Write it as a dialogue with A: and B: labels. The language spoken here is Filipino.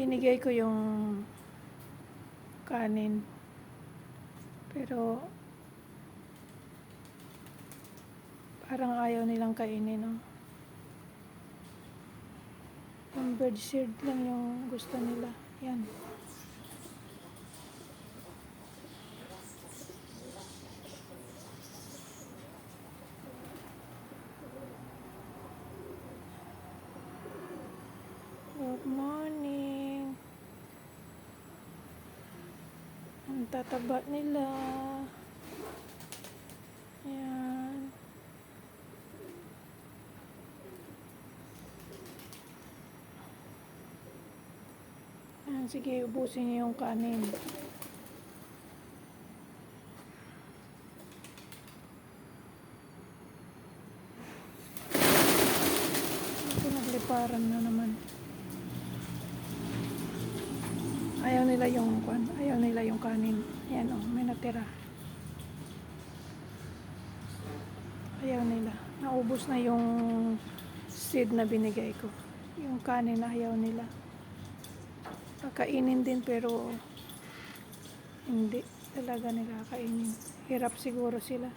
A: binigay ko yung kanin. Pero parang ayaw nilang kainin, no? Yung bird seed lang yung gusto nila. Yan. Good morning. Ang tataba nila. Yan. Yan, sige, ubusin niyo yung kanin. Pinagliparan na naman. Ayaw nila yung kwan, ayaw nila yung kanin. Yan oh, may natira. Ayaw nila. Naubos na yung seed na binigay ko. Yung kanin ayaw nila. Kakainin din pero hindi talaga nila kainin. Hirap siguro sila.